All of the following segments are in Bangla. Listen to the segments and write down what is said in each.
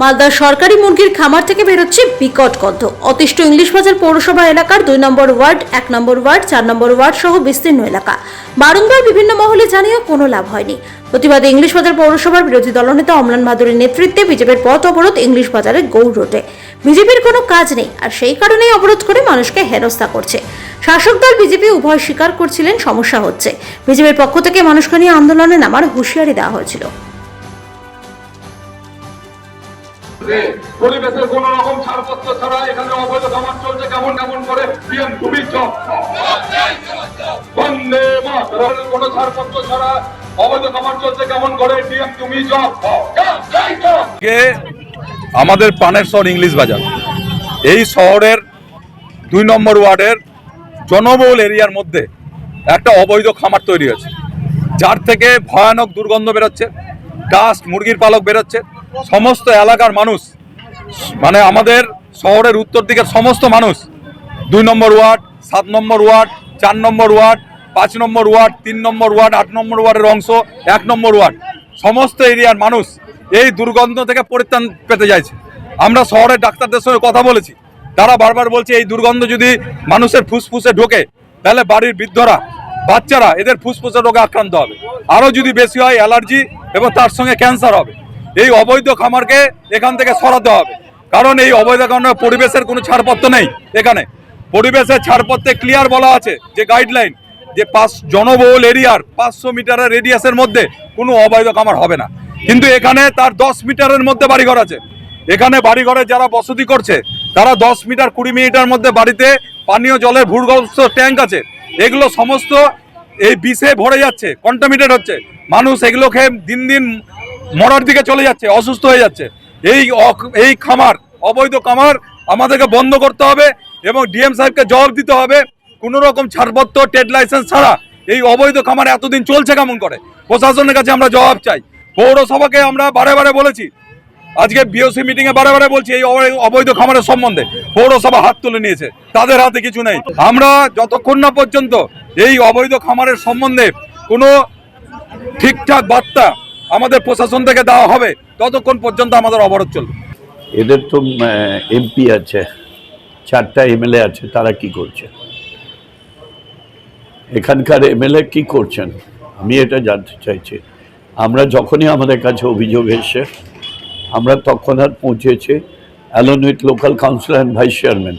মালদার সরকারি মুরগির খামার থেকে বেরোচ্ছে বিকট গন্ধ। অতিষ্ঠ ইংলিশ বাজার পৌরসভা এলাকার দুই নম্বর ওয়ার্ড, এক নম্বর ওয়ার্ড, চার নম্বর ওয়ার্ড সহ বিস্তীর্ণ এলাকা। বারংবার বিভিন্ন মহলে জানিয়েও কোনো লাভ হয়নি। প্রতিবাদে ইংলিশ বাজার পৌরসভার বিরোধী দলনেতা অমলান ভাদুরীর নেতৃত্বে বিজেপির পথ অবরোধ ইংলিশ বাজারের গৌর রোডে বিজেপির কোনো কাজ নেই, আর সেই কারণেই অবরোধ করে মানুষকে হেনস্থা করছে। শাসক দল বিজেপি উভয় স্বীকার করছিলেন, সমস্যা হচ্ছে। বিজেপির পক্ষ থেকে মানুষকে নিয়ে আন্দোলনে নামার হুঁশিয়ারি দেওয়া হয়েছিল। পরিবেশের কোন রকম ছাড়পত্র ছাড়া এখানে অবৈধ খামার চলছে কেমন কেমন করে পিএম তুমি বন্দে কোন ছাড়পত্র ছাড়া আমাদের পানের শহর ইংলিশ বাজার। এই শহরের দুই নম্বর ওয়ার্ডের জনবহুল এরিয়ার মধ্যে একটা অবৈধ খামার তৈরি হয়েছে। যার থেকে ভয়ানক দুর্গন্ধ বেরোচ্ছে, ডাস্ট, মুরগির পালক বেরোচ্ছে। সমস্ত এলাকার মানুষ মানে আমাদের শহরের উত্তর দিকের সমস্ত মানুষ, দুই নম্বর ওয়ার্ড, সাত নম্বর ওয়ার্ড, চার নম্বর ওয়ার্ড, পাঁচ নম্বর ওয়ার্ড, তিন নম্বর ওয়ার্ড, আট নম্বর ওয়ার্ডের অংশ এক নম্বর ওয়ার্ড। সমস্ত এরিয়ার মানুষ এই দুর্গন্ধ থেকে পরিত্রাণ পেতে চাইছে। আমরা শহরের ডাক্তারদের সঙ্গে কথা বলেছি। তারা বারবার বলছে, এই দুর্গন্ধ যদি মানুষের ফুসফুসে ঢোকে, তাহলে বাড়ির বৃদ্ধরা, বাচ্চারা, এদের ফুসফুসে রোগে আক্রান্ত হবে। আরও যদি বেশি হয়, অ্যালার্জি এবং তার সঙ্গে ক্যান্সার হবে। এই অবৈধ খামারকে এখান থেকে সরাতে হবে। কারণ এই অবৈধ খামার পরিবেশের কোনো ছাড়পত্র নেই এখানে। পরিবেশের ছাড়পত্রে ক্লিয়ার বলা আছে যে গাইডলাইন যে পাঁচ জনবহুল এরিয়ার পাঁচশো মিটারের রেডিয়াসের মধ্যে কোনো অবৈধ খামার হবে না। কিন্তু এখানে তার দশ মিটারের মধ্যে বাড়িঘর আছে। এখানে বাড়িঘরে যারা বসতি করছে, তারা দশ মিটার কুড়ি মিটার মধ্যে বাড়িতে পানীয় জলের ভূগর্ভস্থ ট্যাঙ্ক আছে। এগুলো সমস্ত এই বিষে ভরে যাচ্ছে কন্টামিনেট হচ্ছে। মানুষ এগুলো খেয়ে দিন দিন মরার দিকে চলে যাচ্ছে, অসুস্থ হয়ে যাচ্ছে। এই এই খামার, অবৈধ খামার আমাদেরকে বন্ধ করতে হবে এবং ডিএম সাহেবকে জবাব দিতে হবে। কোনো রকম ছাড়পত্র, ট্রেড লাইসেন্স ছাড়া এই অবৈধ খামার এতদিন চলছে কেমন করে? প্রশাসনের কাছে আমরা জবাব চাই। পৌরসভাকে আমরা বারে বারে বলেছি, আজকে বিওসি মিটিং এ বারে বারে বলছি এই অবৈ- অবৈধ খামারের সম্বন্ধে। পৌরসভা হাত তুলে নিয়েছে, তাদের হাতে কিছু নেই। আমরা যতক্ষণ না পর্যন্ত এই অবৈধ খামারের সম্বন্ধে কোনো ঠিকঠাক বার্তা আমাদের প্রশাসন থেকে দেওয়া হবে, ততক্ষণ পর্যন্ত আমাদের অবরোধ চলবে। এদের তো এমপি আছে, চারটা এমএলএ আছে, তারা কি করছে? এখানকার এমএলএ কি করছেন? আমি এটা জানতে চাইছি। আমরা যখনই আমাদের কাছে অভিযোগ এসে, আমরা তখন আর পৌঁছেছি along with local councillor and vice chairman.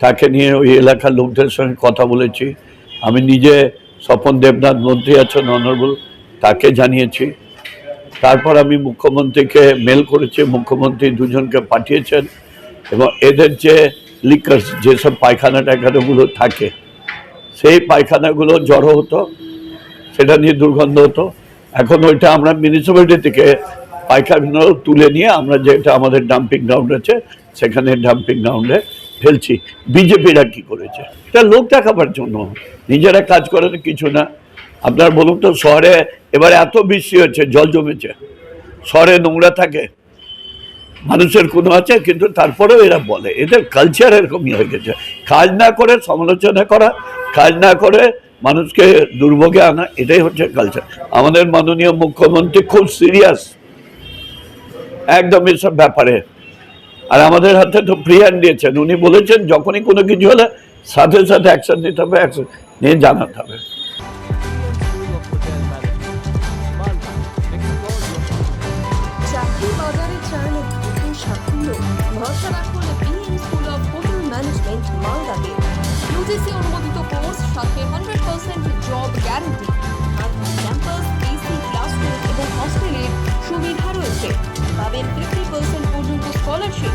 তাকে নিয়ে ওই এলাকার লোকদের সঙ্গে কথা বলেছি। আমি নিজে স্বপন দেবনাথ মন্ত্রী আছেন, অনারেবল, তাকে জানিয়েছি। তারপর আমি মুখ্যমন্ত্রীকে মেল করেছি, মুখ্যমন্ত্রী দুজনকে পাঠিয়েছেন এবং এদের যে লিকার্স যেসব পায়খানা টায়খানাগুলো থাকে, সেই পায়খানাগুলো জড়ো হতো, সেটা নিয়ে দুর্গন্ধ হতো। এখন ওইটা আমরা মিউনিসিপ্যালিটি থেকে পায়খানা তুলে নিয়ে আমরা যেটা আমাদের ডাম্পিং গ্রাউন্ড আছে, সেখানে ডাম্পিং গ্রাউন্ডে ফেলছি। বিজেপিরা কি করেছে? এটা লোক দেখাবার জন্য। নিজেরা কাজ করেন কিছু না। আপনার বলুন তো, শহরে এবারে এত বৃষ্টি হচ্ছে, জল জমেছে। শহরে নোংরা থাকে, মানুষের কোনো আছে, কিন্তু তারপরেও এরা বলে। এদের কালচার এরকমই হয়ে গেছে। কাজ না করে সমালোচনা করা, কাজ না করে মানুষকে দুর্ভোগে আনা, এটাই হচ্ছে কালচার আমাদের মাননীয় মুখ্যমন্ত্রী খুব সিরিয়াস একদম এসব ব্যাপারে। আর আমাদের হাতে তো প্রিয়ান দিয়েছেন, উনি বলেছেন, যখনই কোনো কিছু হলে সাথে সাথে অ্যাকশন নিতে হবে অ্যাকশন নিয়ে জানাতে হবে। ভরসা রাখুন BM school of hotel management মালদাতে। ইউজিসি অনুমোদিত কোর্স সাথে হান্ড্রেড পার্সেন্ট জব গ্যারান্টি আর ক্যাম্পাস এসি ক্লাসরুম এবং হস্টেলের সুবিধা রয়েছে। পাবেন ফিফটি পার্সেন্ট পর্যন্ত স্কলারশিপ